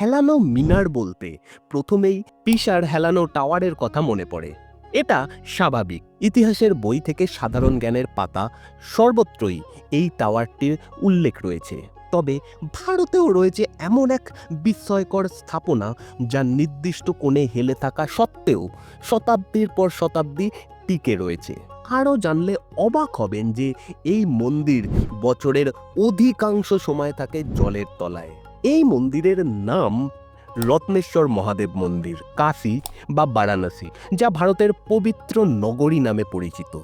হেলানো মিনার বলতে প্রথমেই পিসার হেলানো টাওয়ারের কথা মনে পড়ে। এটা স্বাভাবিক। ইতিহাসের বই থেকে সাধারণ জ্ঞানের পাতা সর্বত্রই এই টাওয়ারটির উল্লেখ রয়েছে। তবে ভারতেও রয়েছে এমন এক বিস্ময়কর স্থাপনা যা নির্দিষ্ট কোণে হেলে থাকা সত্ত্বেও শতাব্দীর পর শতাব্দী টিকে রয়েছে। আরও জানলে অবাক হবেন যে এই মন্দির বছরের অধিকাংশ সময় থাকে জলের তলায়। এই মন্দিরের নাম রত্নেশ্বর মহাদেব মন্দির, কাশী বা বারাণসী, যা ভারতের পবিত্র নগরী নামে পরিচিত।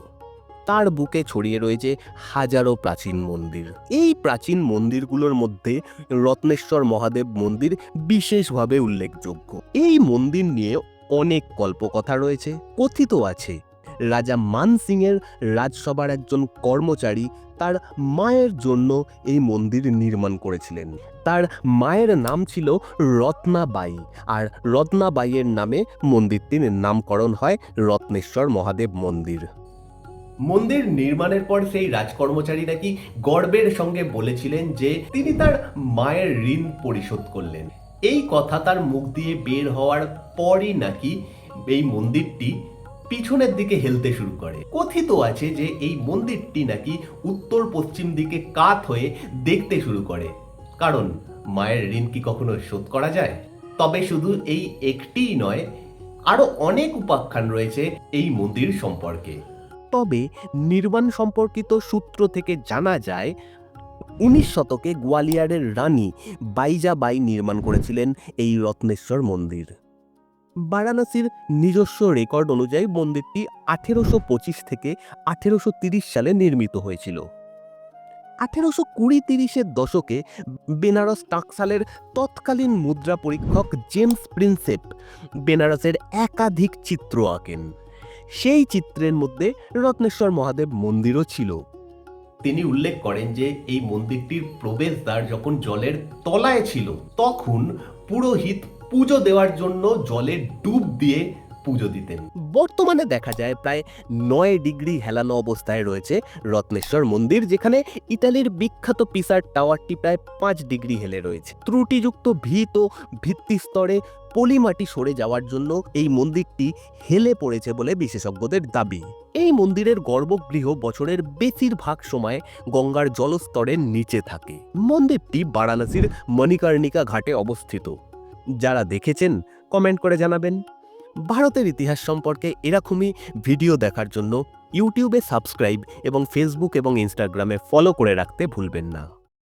তার বুকে ছড়িয়ে রয়েছে হাজারো প্রাচীন মন্দির। এই প্রাচীন মন্দিরগুলোর মধ্যে রত্নেশ্বর মহাদেব মন্দির বিশেষভাবে উল্লেখযোগ্য। এই মন্দির নিয়ে অনেক কল্পকথা রয়েছে কথিত আছে। রাজা মানসিংয়ের রাজসভার একজন কর্মচারী তার মায়ের জন্য এই মন্দির নির্মাণ করেছিলেন। তার মায়ের নাম ছিল রত্নাবাই আর রত্নাবাইয়ের নামে মন্দিরটির নামকরণ হয় রত্নেশ্বর মহাদেব মন্দির। মন্দির নির্মাণের পর সেই রাজকর্মচারী নাকি গর্বের সঙ্গে বলেছিলেন যে তিনি তার মায়ের ঋণ পরিশোধ করলেন। এই কথা তার মুখ দিয়ে বের হওয়ার পরই নাকি এই মন্দিরটি পিছনের দিকে হেলতে শুরু করে। কথিত আছে যে এই মন্দিরটি নাকি উত্তর পশ্চিম দিকে কাত হয়ে দেখতে শুরু করে। কারণ, মায়ের ঋণ কি কখনো শোধ করা যায়? তবে শুধু এই একটিই নয়, আরও অনেক উপাখ্যান রয়েছে এই মন্দির সম্পর্কে। তবে নির্মাণ সম্পর্কিত সূত্র থেকে জানা যায়, উনিশ শতকে গোয়ালিয়রের রানী বাইজাবাই নির্মাণ করেছিলেন এই রত্নেশ্বর মন্দির। বারাণসীর নিজস্ব রেকর্ড অনুযায়ী মন্দিরটি আঠেরোশো পঁচিশ থেকে আঠেরোশো তিরিশ সালে নির্মিত হয়েছিল। আঠেরোশো কুড়ি তিরিশের দশকে বেনারস টাকসালের তৎকালীন মুদ্রা পরীক্ষক জেমস প্রিন্সেপ বেনারসের একাধিক চিত্র আঁকেন। সেই চিত্রের মধ্যে রত্নেশ্বর মহাদেব মন্দিরও ছিল। তিনি উল্লেখ করেন যে, এই মন্দিরটির প্রবেশদ্বার যখন জলের তলায় ছিল, তখন পুরোহিত পুজো দেওয়ার জন্য জলে ডুব দিয়ে পুজো দিতেন বর্তমানে দেখা যায় প্রায় নয় ডিগ্রি হেলানো অবস্থায় রয়েছে রত্নেশ্বর মন্দির, যেখানে ইতালির বিখ্যাত পিসার টাওয়ারটি প্রায় পাঁচ ডিগ্রি হেলে রয়েছে। ত্রুটিযুক্ত ভিত ও ভিত্তিস্তরে পলিমাটি সরে যাওয়ার জন্য এই মন্দিরটি হেলে পড়েছে বলে বিশেষজ্ঞদের দাবি। এই মন্দিরের গর্ভগৃহ বছরের বেশিরভাগ সময় গঙ্গার জলস্তরের নিচে থাকে। মন্দিরটি বারাণসীর মণিকর্ণিকা ঘাটে অবস্থিত। যারা দেখেছেন কমেন্ট করে জানাবেন। ভারতের ইতিহাস সম্পর্কে এরকমই ভিডিও দেখার জন্য ইউটিউবে সাবস্ক্রাইব এবং ফেসবুক এবং ইনস্টাগ্রামে ফলো করে রাখতে ভুলবেন না।